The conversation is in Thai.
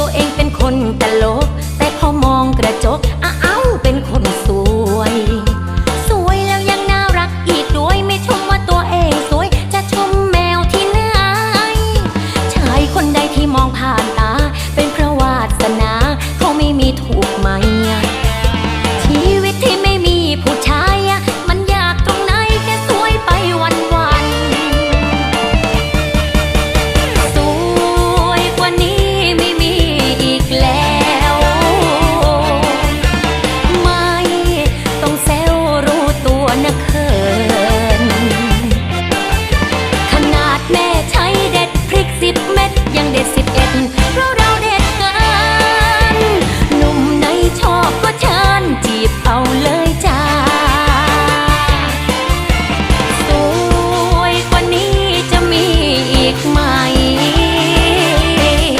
ตัวเองเป็นคนตลก แต่พอมองกระจกอ้าวเป็นคนสวย สวยแล้วยังน่ารักอีกด้วยไม่ชมว่าตัวเองสวย จะชมแมวที่ไหนชายคนใดที่มองผ่าน